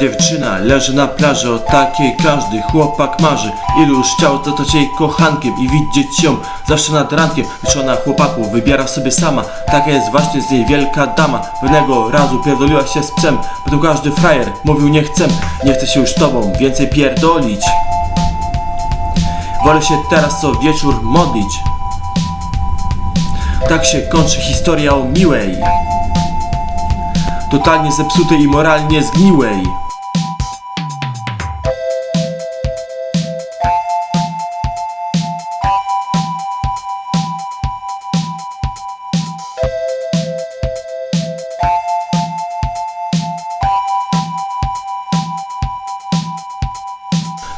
dziewczyna leży na plaży, o takiej każdy chłopak marzy. Ilu już chciał zostać jej kochankiem i widzieć ją zawsze nad rankiem Lecz ona chłopaku wybiera sobie sama, taka jest właśnie z niej wielka dama. Pewnego razu pierdoliła się z psem, potem każdy frajer mówił nie chcę, nie chcę się już tobą więcej pierdolić. Wolę się teraz co wieczór modlić. Tak się kończy historia o miłej Totalnie zepsutej i moralnie zgniłej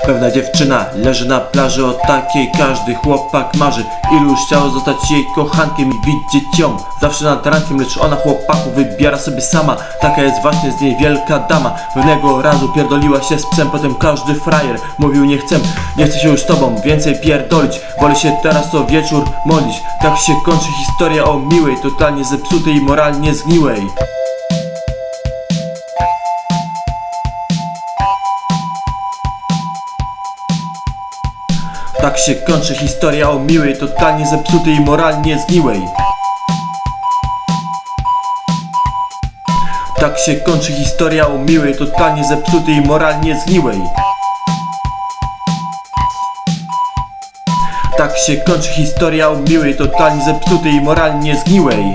Pewna dziewczyna leży na plaży, o takiej każdy chłopak marzy. Ilu już chciało zostać jej kochankiem i widzieć ją Zawsze nad rankiem, lecz ona chłopaku wybiera sobie sama. Taka jest właśnie z niej wielka dama. Pewnego razu pierdoliła się z psem, potem każdy frajer Mówił nie chcę, nie chcę się już z tobą więcej pierdolić. Wolę się teraz co wieczór modlić. Tak się kończy historia o miłej, totalnie zepsutej i moralnie zgniłej Tak się kończy historia o miłej, totalnie zepsutej i moralnie zgniłej. Tak się kończy historia o miłej, totalnie zepsutej i moralnie zgniłej. Tak się kończy historia o miłej, totalnie zepsutej i moralnie zgniłej.